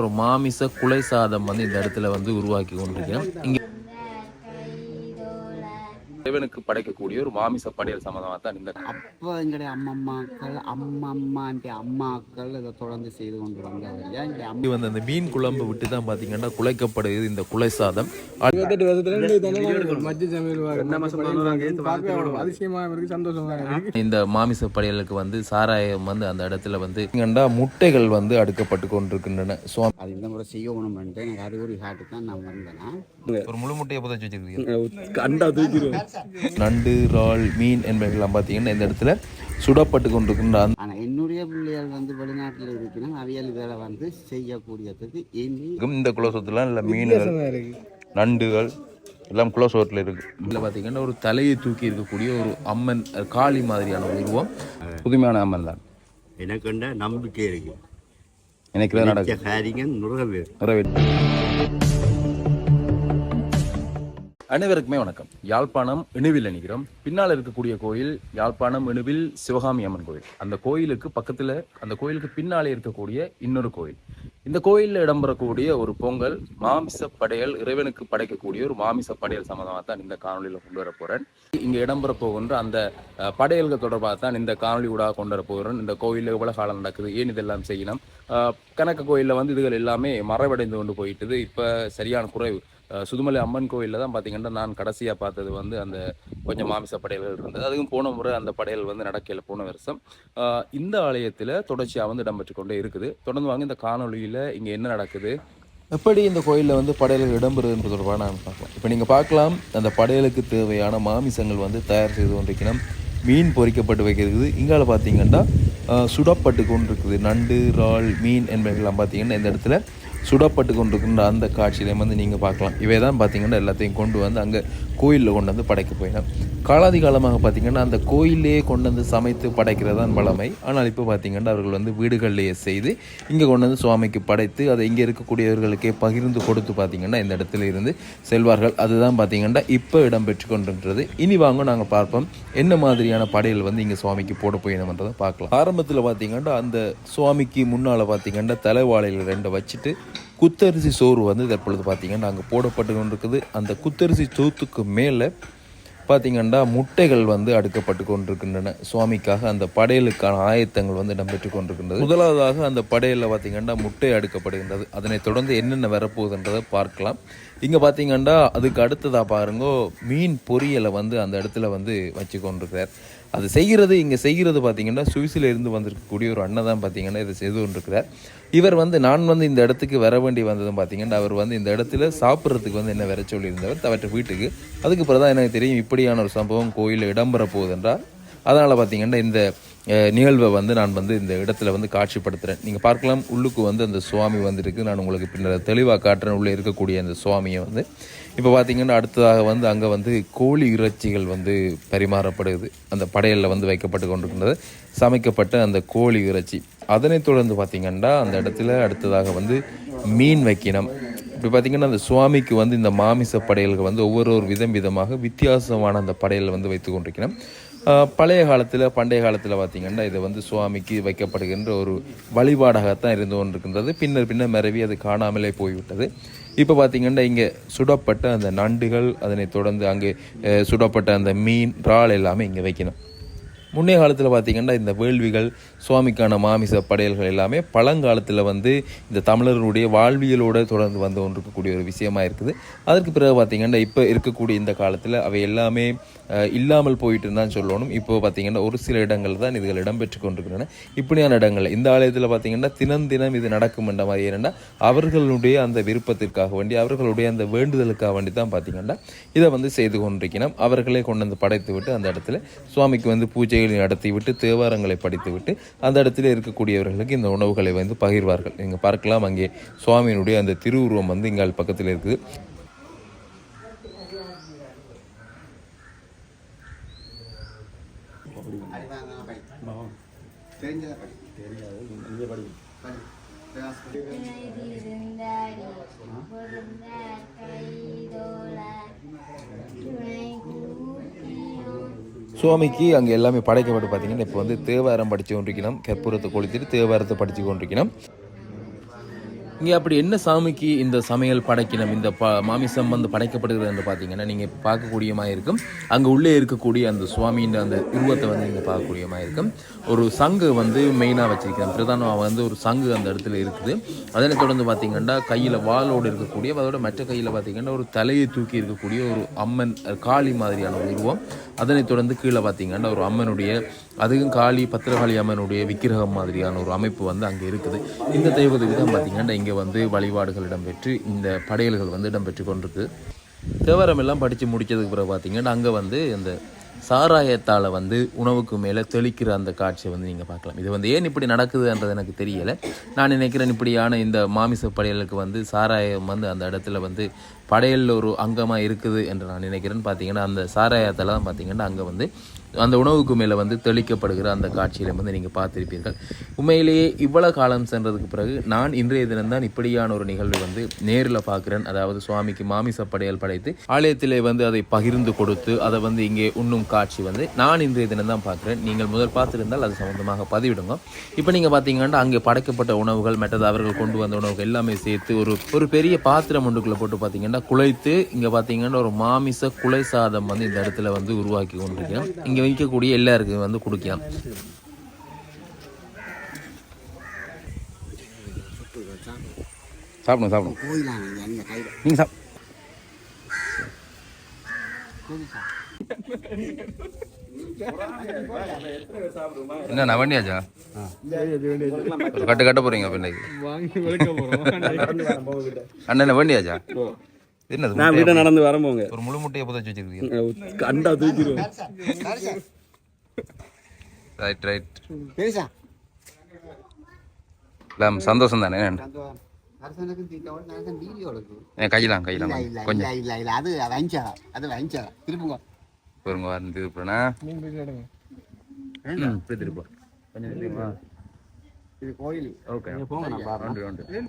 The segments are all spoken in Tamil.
ஒரு மாமிச குலை சாதம் வந்து இந்த இடத்துல வந்து உருவாக்கி கொண்டிருக்கிறோம் இங்க இறைவனுக்கு படைக்கக்கூடிய ஒரு மாமிச படையல் சம்பந்தமாக தான் இந்த அப்போ எங்களுடைய அம்மம்மாக்கள் அம்மம்மான்ட்டு அம்மாக்கள் இதை தொடர்ந்து செய்து கொண்டு இது வந்து அந்த மீன் குழம்பு விட்டு தான் பார்த்தீங்கன்னா குலைக்கப்படுது இந்த குலை சாதம். இருபத்தெட்டு வருஷத்துல இருந்து இதெல்லாம் மத்திய சமையல் பார்க்க அதிசயமா இருக்கு சந்தோஷமா இருக்கு. இந்த மாமிச படையலுக்கு வந்து சாராயம் வந்து அந்த இடத்துல வந்து முட்டைகள் வந்து அடுக்கப்பட்டு கொண்டிருக்கின்றன. சுவாமி அது இந்த முறை செய்யணும்ன்ட்டு எனக்கு அறிகுறி காட்டு தான் நான் வந்தேன்னா ஒரு முழு முட்டையை புதைச்சி வச்சிருக்கீங்க. கண்டா தூக்கிடுவேன். நண்டு இறால் மீன் என்பவைகள்லாம் பார்த்தீங்கன்னா இந்த இடத்துல சுடப்பட்டு கொண்டிருக்கின்ற ஆனால் என்னுடைய பிள்ளைகள் வந்து வெளிநாட்டில் இருக்கணும் அவியல் வேலை வந்து செய்யக்கூடியதுக்கு இனி இந்த குலோசத்துலாம் இல்லை மீன்கள் நண்டுகள் எல்லாம் க்ளோஸ் ஓட்டில் இருக்கு. இதில் பார்த்தீங்கன்னா ஒரு தலையை தூக்கி இருக்கக்கூடிய ஒரு அம்மன் காளி மாதிரியான ஒரு உருவம். புதுமையான அம்மன் தான். எனக்குண்ட நம்பிக்கை இருக்கு. எனக்கு தான் நடக்கும் நிறைவேறும் அனைவருக்குமே வணக்கம். யாழ்ப்பாணம் இணுவில் அணிகிறோம். பின்னால் இருக்கக்கூடிய கோயில் யாழ்ப்பாணம் இணுவில் சிவகாமி அம்மன் கோயில். அந்த கோயிலுக்கு பக்கத்தில் அந்த கோயிலுக்கு பின்னாலே இருக்கக்கூடிய இன்னொரு கோயில். இந்த கோயிலில் இடம்பெறக்கூடிய ஒரு பொங்கல் மாமிச படையல் இறைவனுக்கு படைக்கக்கூடிய ஒரு மாமிச படையல் சம்பந்தமாக தான் இந்த காணொலியில் கொண்டு வர போகிறேன் இங்கே இடம்பெற போகின்ற அந்த படையல்கள் தொடர்பாக தான் இந்த காணொலி ஊடாக கொண்டு வர போகிறேன் இந்த கோயிலில் எவ்வளோ காலம் நடக்குது ஏன் இதெல்லாம் செய்யணும்? அஹ், கணக்க கோயிலில் வந்து இதுகள் எல்லாமே மறைவடைந்து கொண்டு போயிட்டுது. இப்போ சரியான குறைவு. சுதுமலை அம்மன் கோயிலில் தான் பார்த்தீங்கன்னா நான் கடைசியாக பார்த்தது வந்து அந்த கொஞ்சம் மாமிச படையல்கள் இருந்தது. அதுக்கும் போன முறை அந்த படையல் வந்து நடக்கையில் போன வருஷம். இந்த ஆலயத்தில் தொடர்ச்சியாக வந்து இடம்பெற்று கொண்டே இருக்குது. தொடர்ந்து வாங்க இந்த காணொளியில் இங்கே என்ன நடக்குது? எப்படி இந்த கோயிலில் வந்து படையல்கள் இடம்பெறுதுன்றது தொடர்பாக நான் பார்க்கலாம். இப்போ நீங்கள் பார்க்கலாம் அந்த படையலுக்கு தேவையான மாமிசங்கள் வந்து தயார் செய்து கொண்டிருக்கணும் மீன் பொறிக்கப்பட்டு வைக்கிறது. இங்கால பார்த்தீங்கன்னா சுடப்பட்டு கொண்டிருக்குது. நண்டு இறால் மீன் என்பவைகள்லாம் பார்த்தீங்கன்னா இந்த இடத்துல சுடப்பட்டு கொண்டிருக்கின்ற அந்த காட்சியிலையும் வந்து நீங்கள் பார்க்கலாம். இவை தான் பார்த்தீங்கன்னா எல்லாத்தையும் கொண்டு வந்து அங்கே கோயிலில் கொண்டு வந்து படைக்க போயிடும் காலாதி காலமாக பார்த்தீங்கன்னா அந்த கோயிலே கொண்டு வந்து சமைத்து படைக்கிறது தான் பழமை ஆனால் இப்போ பார்த்தீங்கன்னா அவர்கள் வந்து வீடுகளிலேயே செய்து இங்கே கொண்டு வந்து சுவாமிக்கு படைத்து அதை இங்கே இருக்கக்கூடியவர்களுக்கே பகிர்ந்து கொடுத்து பார்த்தீங்கன்னா இந்த இடத்துல இருந்து செல்வார்கள். அதுதான் பார்த்தீங்கன்னா இப்போ இடம்பெற்று கொண்டிருக்கிறது. இனி வாங்க நாங்கள் பார்ப்போம். என்ன மாதிரியான படையல் வந்து இங்கே சுவாமிக்கு போட போயிடணுன்றதை பார்க்கலாம். ஆரம்பத்தில் பார்த்தீங்கன்னா அந்த சுவாமிக்கு முன்னால் பார்த்தீங்கன்னா தலைவாழையில் ரெண்டை வச்சுட்டு குத்தரிசி சோறு வந்து தற்பொழுது பார்த்தீங்கன்னா அங்கே போடப்பட்டு கொண்டிருக்குது. அந்த குத்தரிசி சோத்துக்கு மேலே பார்த்திங்கன்னா முட்டைகள் வந்து அடுக்கப்பட்டு கொண்டிருக்கின்றன. சுவாமிக்காக அந்த படையலுக்கான ஆயத்தங்கள் வந்து இடம்பெற்று கொண்டிருக்கின்றது. முதலாவதாக அந்த படையலில் பார்த்தீங்கன்னா முட்டை அடுக்கப்படுகின்றது. அதனைத் தொடர்ந்து என்னென்ன வரப்போகுதுன்றதை பார்க்கலாம். இங்கே பார்த்தீங்கன்னா அதுக்கு அடுத்ததாக பாருங்கோ மீன் பொரியலை வந்து அந்த இடத்துல வந்து வச்சு கொண்டிருக்கிறார். அது செய்கிறது இங்கே செய்கிறது பார்த்தீங்கன்னா சுவிஸில் இருந்து வந்திருக்கக்கூடிய ஒரு அண்ணன் தான் பார்த்தீங்கன்னா இதை செய்து கொண்டிருக்கிறார். இவர் வந்து நான் வந்து இந்த இடத்துக்கு வர வேண்டி வந்ததும் பார்த்தீங்கன்னா அவர் வந்து இந்த இடத்துல சாப்பிட்றதுக்கு வந்து என்ன வர சொல்லியிருந்தவர் தவற்ற வீட்டுக்கு. அதுக்கு பிறகு தான் எனக்கு தெரியும் இப்படியான ஒரு சம்பவம் கோயிலில் இடம்பெற போகுதுன்றால் அதனால் பார்த்தீங்கன்னா இந்த நிகழ்வை வந்து நான் வந்து இந்த இடத்துல வந்து காட்சிப்படுத்துகிறேன் நீங்கள் பார்க்கலாம் உள்ளுக்கு வந்து அந்த சுவாமி வந்திருக்கு. நான் உங்களுக்கு பின்னர் தெளிவாக காட்டுறேன். உள்ளே இருக்கக்கூடிய அந்த சுவாமியை வந்து. இப்போ பார்த்திங்கன்னா அடுத்ததாக வந்து அங்கே வந்து கோழி இறைச்சிகள் வந்து பரிமாறப்படுது. அந்த படையலில் வந்து வைக்கப்பட்டு கொண்டிருக்கின்றது. சமைக்கப்பட்ட அந்த கோழி இறைச்சி. அதனைத் தொடர்ந்து பார்த்திங்கன்னா அந்த இடத்துல அடுத்ததாக வந்து மீன் வைக்கணும் இப்போ பார்த்திங்கன்னா அந்த சுவாமிக்கு வந்து இந்த மாமிச படையல்கள் வந்து ஒவ்வொரு ஒரு விதம் விதமாக வித்தியாசமான அந்த படையல் வந்து வைத்து கொண்டிருக்கணும் பழைய காலத்தில் பண்டைய காலத்தில் பார்த்திங்கன்னா இது வந்து சுவாமிக்கு வைக்கப்படுகின்ற ஒரு வழிபாடாகத்தான் இருந்து கொண்டிருக்கின்றது. பின்னர் பின்னர் மறைவி அது காணாமலே போய்விட்டது. இப்போ பார்த்தீங்கன்னா இங்கே சுடப்பட்ட அந்த நண்டுகள் அதனை தொடர்ந்து அங்கே சுடப்பட்ட அந்த மீன் இறால் எல்லாமே இங்கே வைக்கணும். முன்னே காலத்தில் பார்த்தீங்கன்னா இந்த வேள்விகள் சுவாமிக்கான மாமிச படையல்கள் எல்லாமே பழங்காலத்தில் வந்து இந்த தமிழர்களுடைய வாழ்வியலோடு தொடர்ந்து வந்து ஒன்று இருக்கக்கூடிய ஒரு விஷயமா இருக்குது. அதற்கு பிறகு பார்த்தீங்கன்னா இப்போ இருக்கக்கூடிய இந்த காலத்தில் அவை எல்லாமே இல்லாமல் போயிட்டு தான் சொல்லணும். இப்போ பார்த்தீங்கன்னா ஒரு சில இடங்கள் தான் இதுகள் இடம்பெற்று கொண்டிருக்கின்றன. இப்படியான இடங்கள் இந்த ஆலயத்தில் பார்த்தீங்கன்னா தினம் தினம் இது நடக்கும் என்ற மாதிரி. என்னென்னா அவர்களுடைய அந்த விருப்பத்திற்காக வேண்டி அவர்களுடைய அந்த வேண்டுதலுக்காக வேண்டி தான் பார்த்தீங்கன்னா இதை வந்து செய்து கொண்டிருக்கணும் அவர்களே கொண்டு வந்து படைத்து விட்டு அந்த இடத்துல சுவாமிக்கு வந்து பூஜைகளை நடத்தி விட்டு தேவாரங்களை படித்து விட்டு அந்த இடத்துல இருக்கக்கூடியவர்களுக்கு இந்த உணவுகளை வந்து பகிர்வார்கள். நீங்கள் பார்க்கலாம். அங்கே சுவாமியினுடைய அந்த திருவுருவம் வந்து இங்கால் பக்கத்தில் இருக்குது. படி தெரியாது கூட்டியும் சுவாமிக்கு அங்கே எல்லாமே படைக்கப்பட்டு பார்த்தீங்கன்னா இப்போ வந்து தேவாரம் படித்து கொண்டிருக்கணும் கற்பூரத்தை கொளுத்திட்டு தேவாரத்தை படித்து கொண்டிருக்கணும் இங்கே அப்படி என்ன சாமிக்கு இந்த சமையல் படைக்கணும்? இந்த ப மாமிசம் வந்து படைக்கப்படுகிறது என்று பார்த்தீங்கன்னா நீங்கள் பார்க்கக்கூடியமாக இருக்கும். அங்கே உள்ளே இருக்கக்கூடிய அந்த சுவாமியின் அந்த உருவத்தை வந்து நீங்கள் பார்க்கக்கூடியமாக இருக்கும். ஒரு சங்கு வந்து மெயினாக வச்சுருக்கேன் பிரதானமாக வந்து ஒரு சங்கு அந்த இடத்துல இருக்குது. அதனைத் தொடர்ந்து பார்த்தீங்கன்னா கையில் வாளோடு இருக்கக்கூடிய அதோட மற்ற கையில் பார்த்தீங்கன்னா ஒரு தலையை தூக்கி இருக்கக்கூடிய ஒரு அம்மன் காளி மாதிரியான ஒரு உருவம். அதனைத் தொடர்ந்து கீழே பார்த்தீங்கன்னா ஒரு அம்மனுடைய அதுவும் காளி பத்திரகாளி அம்மனுடைய விக்கிரகம் மாதிரியான ஒரு அமைப்பு வந்து அங்கே இருக்குது. இந்த தெய்வத்துக்கு தான் பார்த்தீங்கன்னா இங்கே வந்து வழிபாடுகள் இடம்பெற்று இந்த படையல்கள் வந்து இடம்பெற்று கொண்டிருக்கு. தேவாரம் எல்லாம் படித்து முடித்ததுக்கு பிறகு பார்த்தீங்கன்னா அங்கே வந்து இந்த சாராயத்தால் வந்து உணவுக்கு மேலே தெளிக்கிற அந்த காட்சியை வந்து நீங்கள் பார்க்கலாம். இது வந்து ஏன் இப்படி நடக்குதுன்றது எனக்கு தெரியலை. நான் நினைக்கிறேன் இப்படியான இந்த மாமிச படையலுக்கு வந்து சாராயம் வந்து அந்த இடத்துல வந்து படையல் ஒரு அங்கமாக இருக்குது என்று நான் நினைக்கிறேன். பார்த்தீங்கன்னா அந்த சாராயத்தில் தான் பார்த்தீங்கன்னா அங்கே வந்து அந்த உணவுக்கு மேலே வந்து தெளிக்கப்படுகிற அந்த காட்சியில வந்து நீங்கள் பார்த்திருப்பீர்கள். உண்மையிலேயே இவ்வளோ காலம் சென்றதுக்கு பிறகு நான் இன்றைய தினம்தான் இப்படியான ஒரு நிகழ்வு வந்து நேரில் பார்க்குறேன். அதாவது சுவாமிக்கு மாமிச படையல் படைத்து ஆலயத்திலே வந்து அதை பகிர்ந்து கொடுத்து அதை வந்து இங்கே உண்ணும் காட்சி வந்து நான் இன்றைய தினம்தான் பார்க்குறேன். நீங்கள் முதல் பார்த்துருந்தால் அது சம்மந்தமாக பதிவிடுங்க. இப்போ நீங்கள் பார்த்தீங்கன்னா அங்கே படைக்கப்பட்ட உணவுகள் மற்றது அவர்கள் கொண்டு வந்த உணவுகள் எல்லாமே சேர்த்து ஒரு ஒரு பெரிய பாத்திரம் ஒன்றுக்குள்ளே போட்டு பார்த்தீங்கன்னா குழைத்து இங்கே பார்த்தீங்கன்னா ஒரு மாமிச குலை சாதம் வந்து இந்த இடத்துல வந்து உருவாக்கி கொண்டிருக்கிறோம் இங்கே வைக்கக்கூடிய எல்லாருக்கும் வந்து கொடுக்கலாம். சாப்பிடுங்க சாப்பிடுங்க. நீங்கள் சாப் என்ன வண்டியாச்சா? ஒரு கட்டு கட்ட போறீங்க பின்னைக்கு அண்ணன் வண்டியாச்சா? என்னது நான் வீட்டை நடந்து வரம்போங்க ஒரு முழு முட்டையை புதைச்சி வச்சிருக்கீங்க. கண்டா தூக்கிடுவோம் ரைட் ரைட் பெருசா இல்லை சந்தோஷம் தானே? கையிலாம் கையிலாம் இல்ல இல்ல கொஞ்சம். இல்ல இல்ல அது வஞ்சகா அது வஞ்சகா திருப்புங்க பாருங்க வந்து இப்படி திருப்பா கொஞ்சம் திருப்பா இது கோயில். ஓகே போங்க நான் பாருங்க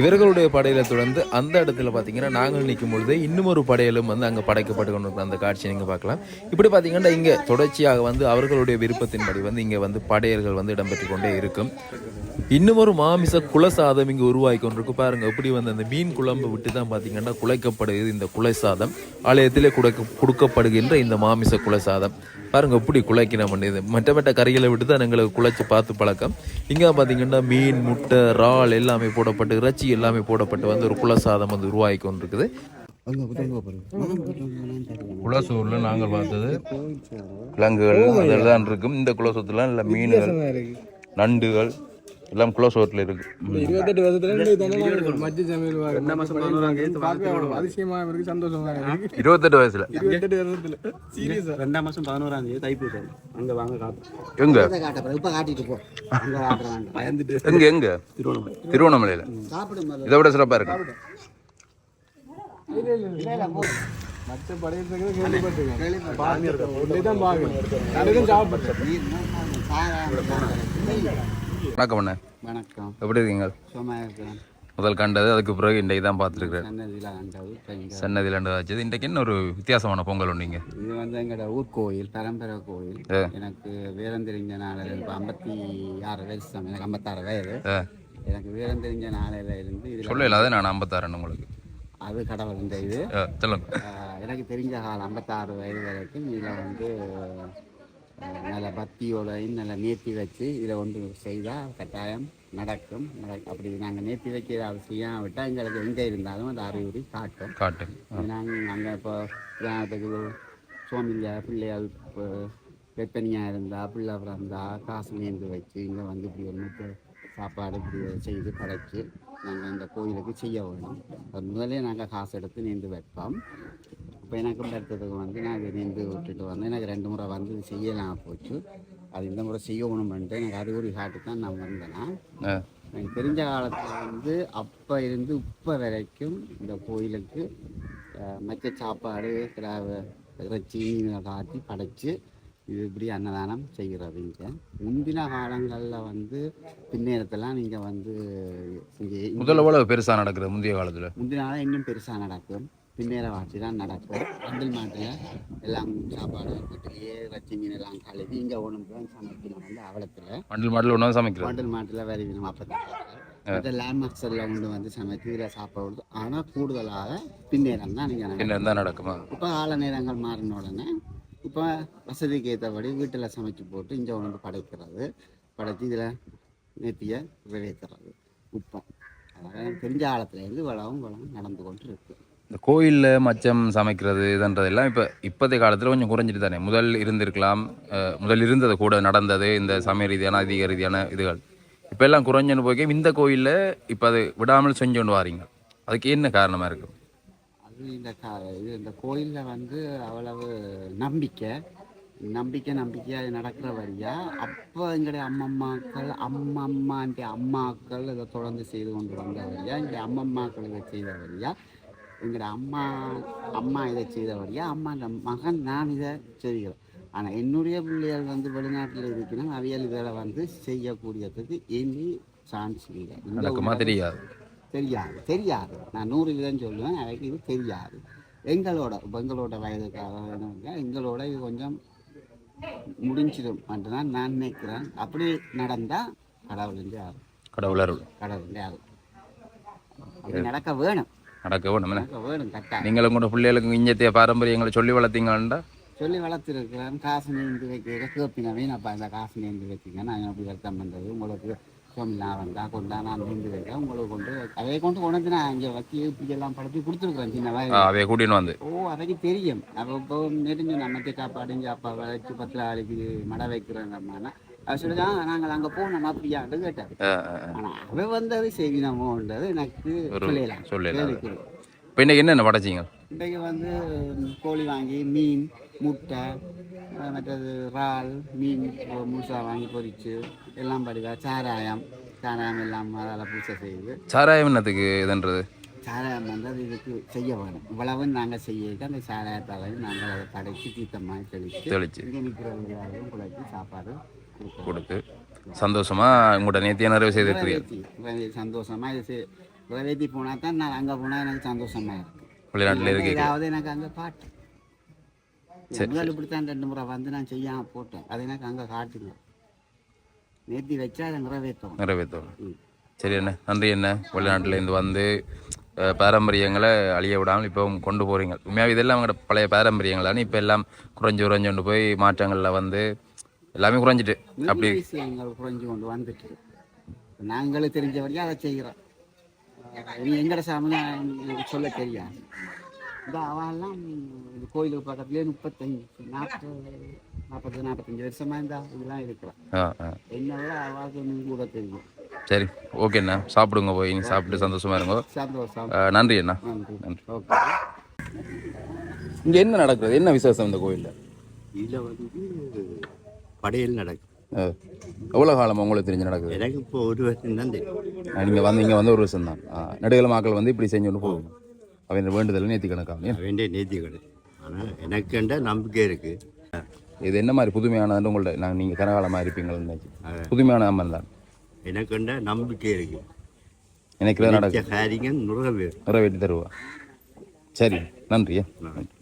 இவர்களுடைய படையில தொடர்ந்து அந்த இடத்துல பார்த்தீங்கன்னா நாங்கள் நிற்கும் பொழுது இன்னும் ஒரு படையலும் வந்து அங்கே படைக்கப்பட்டு அந்த காட்சியை நீங்கள் பார்க்கலாம். இப்படி பார்த்தீங்கன்னா இங்கே தொடர்ச்சியாக வந்து அவர்களுடைய விருப்பத்தின்படி வந்து இங்கே வந்து படையல்கள் வந்து இடம்பெற்று கொண்டே இருக்கும். இன்னும் ஒரு மாமிச குலசாதம் இங்கே உருவாகி கொண்டிருக்கு பாருங்க எப்படி வந்து அந்த மீன் குழம்பு விட்டு தான் பார்த்தீங்கன்னா குலைக்கப்படுகிறது இந்த குலைசாதம். ஆலயத்திலே குடைக்க கொடுக்கப்படுகின்ற இந்த மாமிச குலசாதம். பாருங்க எப்படி குலைக்கிறோம் இது மற்ற மற்ற கறிகளை விட்டு தான் எங்களுக்கு குலைச்சு பார்த்து பழக்கம். இங்கே பார்த்தீங்கன்னா மீன் முட்டை இறால் எல்லாமே போடப்பட்டு இறைச்சி எல்லாமே போடப்பட்டு வந்து ஒரு குலசாதம் வந்து உருவாகி கொண்டிருக்குது. குலசூரில் நாங்கள் பார்த்தது விலங்குகள் அதெல்லாம் இருக்கும். இந்த குலசூத்துல இல்லை மீன்கள் இருக்கு. நண்டுகள் எல்லாம் குலசோட்டில் இருக்கு. இந்த இருபத்தெட்டு வருஷத்துல அதிசயமா இருக்கு சந்தோஷமா இருக்கு இருபத்தெட்டு வயசுல. இருபத்தெட்டு வருஷத்துல. சீரியஸா ரெண்டாம் மாசம் பதினோராம் தேதி தைப்பூசம் அங்க வாங்க காத்து. எங்க? இப்ப காட்டிட்டு போ. பயந்துட்டு. எங்க எங்க? திருவண்ணாமலை. திருவண்ணாமலையில. இதை விட சிறப்பா இருக்கு. மற்ற படையத்துக்கு கேள்விப்பட்டிருக்கேன் வணக்கம் அண்ணே. வணக்கம். எப்படி இருக்கீங்க? முதல் கண்டது அதுக்கு பிறகு இன்றைக்கு தான் பார்த்துருக்குறேன். சன்னதியில் கண்டது இப்போ இங்க சன்னதியில் ரெண்டு ஆச்சு. இன்றைக்கு என்ன ஒரு வித்தியாசமான பொங்கல் ஒன்றீங்க இது வந்து எங்களோட ஊர் கோயில் பரம்பரை கோயில். எனக்கு வீரம் தெரிஞ்ச நாளில் இப்போ ஐம்பத்தி ஆறு வயசு எனக்கு ஐம்பத்தாறு வயது. எனக்கு வீரம் தெரிஞ்ச நாளையில இருந்து இதில் சொல்லல அதை நான் ஐம்பத்தாறேன் உங்களுக்கு. அது கடவுள் இந்த இது. சொல்லுங்க. எனக்கு தெரிஞ்ச காலம் ஐம்பத்தாறு வயது வரைக்கும் இதில் வந்து நல்ல பக்தியோடையும் நல்ல நேர்த்தி வச்சு இதில் ஒன்று செய்தால் கட்டாயம் நடக்கும். அப்படி நாங்கள் நேர்த்தி வைக்க ஏதாவது செய்யாம விட்டால் எங்களுக்கு எங்கே இருந்தாலும் அந்த அறிகுறி காட்டும். காட்டு நாங்கள் அங்கே இப்போ உதாரணத்துக்கு சோமில்ல பிள்ளைகள் இப்போ வெப்பனியாக இருந்தால் பிள்ளை பிறந்தா காசு நேர்ந்து வச்சு இங்கே வந்து இப்படி முட்டை சாப்பாடு இப்படி செய்து படைச்சு நாங்கள் இந்த கோயிலுக்கு செய்ய வேணும். அது முதலே நாங்கள் காசு எடுத்து நேர்ந்து வைப்போம். இப்போ எனக்கும் எடுத்ததுக்கு வந்து நான் நேர்ந்து விட்டுட்டு வந்தேன் எனக்கு ரெண்டு முறை வந்து செய்யலாம் போச்சு. அது இந்த முறை செய்யணும்ன்ட்டு எனக்கு அறிகுறி காட்டி தான் நான் வந்தேன்னா. எனக்கு தெரிஞ்ச காலத்தில் வந்து அப்போ இருந்து இப்போ வரைக்கும் இந்த கோயிலுக்கு மற்ற சாப்பாடு இறைச்சி காட்டி படைச்சு இது இப்படி அன்னதானம் செய்கிறது இங்கே. முந்தின காலங்களில் வந்து பின்னேரத்தெல்லாம் நீங்கள் வந்து இங்கே முதல்ல எவ்வளவு பெருசா நடக்குது முந்தைய காலத்துல? முந்தின காலம் இன்னும் பெருசாக நடக்கும். பின்னேற வாட்சி தான் நடக்கும். பண்டில் மாட்டில் எல்லாம் சாப்பாடு வீட்டிலேயே வச்சு மீன் எல்லாம் கழுவி இங்கே ஒன்று தான் சமைக்கணும். வந்து அவலத்தில். மண்டல் மண்டல் ஒன்றும் சமைக்கிறது. பண்டில் மாட்டில் வருவினம் அப்போ மற்ற லேண்ட்மார்க்ஸில் கொண்டு வந்து சமைத்து இதில் சாப்பாடு ஆனால் கூடுதலாக பின்னேறம் தான் நீங்கள் என்ன தான் நடக்குமா? இப்போ கால நேரங்கள் மாறின உடனே இப்போ வசதிக்கு ஏற்றபடி வீட்டில் சமைச்சு போட்டு இங்கே ஒன்று படைக்கிறது. படைச்சி இதில் நேர்த்தியை விளைவித்துறது இப்போ அதாவது தெரிஞ்ச காலத்துலேருந்து வளவும் வளம் நடந்து கொண்டு இருக்கு இந்த கோயிலில் மச்சம் சமைக்கிறது இதுன்றதெல்லாம் இப்போ இப்போதைய காலத்தில் கொஞ்சம் குறைஞ்சிட்டு தானே. முதல் இருந்திருக்கலாம் முதல் இருந்தது கூட நடந்தது இந்த சமய ரீதியான அதிக ரீதியான இதுகள். இப்போ எல்லாம் குறைஞ்சுன்னு போய் இந்த கோயிலில் இப்போ அது விடாமல் செஞ்சு கொண்டு வாரீங்க. அதுக்கு என்ன காரணமாக இருக்கும் அது இந்த கா இது இந்த கோயிலில் வந்து அவ்வளவு நம்பிக்கை. நம்பிக்கை நம்பிக்கையாக நடக்கிற வழியா அப்போ எங்களுடைய அம்மம்மாக்கள் அம்மம்மாண்ட அம்மாக்கள் இதை தொடர்ந்து செய்து கொண்டு வந்த வழியா எங்களுடைய அம்மம்மாக்கள் இதை செய்த வழியா எங்களுடைய அம்மா அம்மா இதை செய்த வழியா அம்மா இந்த மகன் நான் இதை செய்கிறேன். ஆனால் என்னுடைய பிள்ளைகள் வந்து வெளிநாட்டில் இருக்கணும் அவியல் இதில் வந்து செய்யக்கூடியதுக்கு இனி சான்ஸ் இல்லை. தெரியாது? தெரியாது. தெரியாது. நான் நூறு விதம் சொல்லுவேன் எனக்கு இது தெரியாது. எங்களோட இப்ப எங்களோட வயதுக்காக எங்களோட இது கொஞ்சம் முடிஞ்சிடும் என்று தான் நான் நினைக்கிறேன். அப்படி நடந்தால் கடவுள் யாரும் கடவுள் அப்படி நடக்க வேணும். நடக்க வேணும் என்ன? நடக்க வேணும் கட்டாயம் நீங்கள் உங்களோட பிள்ளைகளுக்கு இஞ்சத்திய பாரம்பரியங்களை சொல்லி வளர்த்தீங்கள்டா சொல்லி வளர்த்துருக்கிறேன் காசு நேர்ந்து வைக்கிற கேப்பினவே அப்போ இந்த காசு நேர்ந்து வச்சுங்க நான் எப்படி வருத்தம் பண்ணுறது உங்களுக்கு சோமிலாம் வந்தா கொண்டா நான் நேர்ந்து வைக்கிறேன் உங்களுக்கு கொண்டு அதை கொண்டு கொண்டு நான் இங்கே வச்சு இப்படி எல்லாம் படுத்தி கொடுத்துருக்குறேன் சின்ன வயது அவைய கூட்டின்னு வந்து ஓ அதைக்கு தெரியும் அப்போ இப்போ நெருங்கி நம்ம சாப்பாடு அப்பா வச்சு பத்து நாளைக்கு மடை வைக்கிறோம்னா அது சொல்லிதான் நாங்கள் அங்கே போனோம் அப்படியான்னு கேட்டார். ஆனால் அவன் வந்தது செய்வினமோன்றது எனக்கு ஒரு சொல்லலாம். சொல்லலாம். இப்போ இன்னைக்கு என்னென்ன படைச்சிங்க? இன்றைக்கு வந்து கோழி வாங்கி மீன் முட்டை மற்றது இறால் மீன் முழுசாக வாங்கி பொரிச்சு எல்லாம் படிவா சாராயம். சாராயம் எல்லாம் அதில் பூசை செய்து. சாராயம் என்னத்துக்கு இதுன்றது சாராயம் வந்து அது இதுக்கு செய்ய வேணும். இவ்வளவு நாங்கள் செய்யிட்டு அந்த சாராயத்தாலையும் நாங்கள் அதை படைச்சு தீர்த்தமாக தெளித்து தெளிச்சு. இங்கே நிற்கிறவங்களாகவும் குழைச்சி சாப்பாடு கொடுத்து சந்தோஷமா உங்களோட நேத்திய நிறைவு செய்திருக்கிறீர்கள் நிறைவேற்றி நிறைவே- சந்தோஷமா இது நிறைவேற்றி போனால் தான் நான் அங்கே போனால் எனக்கு சந்தோஷமா இருக்கு. வெளிநாட்டில் இருக்கீங்க ஏதாவது எனக்கு அங்கே பாட்டு முதல் இப்படித்தான் ரெண்டு முறை வந்து நான் செய்யாம போட்டேன். அது எனக்கு அங்கே காட்டுங்க. நேர்த்தி வச்சா அதை நிறைவேற்றும் ம். சரி என்ன நன்றி என்ன வெளிநாட்டில் இருந்து வந்து பாரம்பரியங்களை அழிய விடாமல் இப்போ கொண்டு போகிறீங்க உண்மையாக இதெல்லாம் அவங்களோட பழைய பாரம்பரியங்களான இப்போ எல்லாம் குறைஞ்சு குறைஞ்சு கொண்டு போய் மாற்றங்களில் வந்து எல்லாமே குறைஞ்சிட்டு. அப்படி குறைஞ்சு கொண்டு வந்துட்டு நாங்களும் தெரிஞ்ச வரையும் அதை செய்கிறோம் இனி எங்கட சாமி எனக்கு சொல்ல தெரியாது. இந்த அவெல்லாம் இந்த கோயிலுக்கு பக்கத்துலேயே முப்பத்தஞ்சு நாற்பது நாற்பது நாற்பத்தஞ்சு வருஷமா இருந்தா இதெல்லாம் இருக்கிறான் ஆ ஆ. என்னை விட இன்னும் கூட தெரியும். சரி ஓகேண்ணா சாப்பிடுங்க போய். நீ சாப்பிட்டு சந்தோஷமா இருங்க. சந்தோஷம் நன்றி அண்ணா. நன்றி. நன்றி. ஓகே. இங்கே என்ன நடக்குது? என்ன விசேஷம் இந்த கோயிலில்? இதில் வந்து படையல் நடக்கும் எவ்வளோ காலம் உங்களுக்கு தெரிஞ்சு நடக்குது எனக்கு இப்போ ஒரு வருஷம் தான் தெரியும் நீங்கள் வந்து இங்கே வந்து ஒரு வருஷம் தான் நடுவில் மக்கள் வந்து இப்படி செஞ்சு கொண்டு போகும் அவன் வேண்டுதல் நேர்த்தி கணக்காக வேண்டிய நேர்த்தி கடை ஆனால் எனக்குண்ட நம்பிக்கை இருக்குது இது என்ன மாதிரி புதுமையானது உங்கள்ட்ட நான் நீங்கள் கனகாலமாக இருப்பீங்கள்னு நினைச்சு புதுமையான அம்மன் தான் எனக்குண்ட நம்பிக்கை இருக்குது எனக்கு நடக்கும் நிறைவேற்றி தருவா சரி நன்றியா நன்றி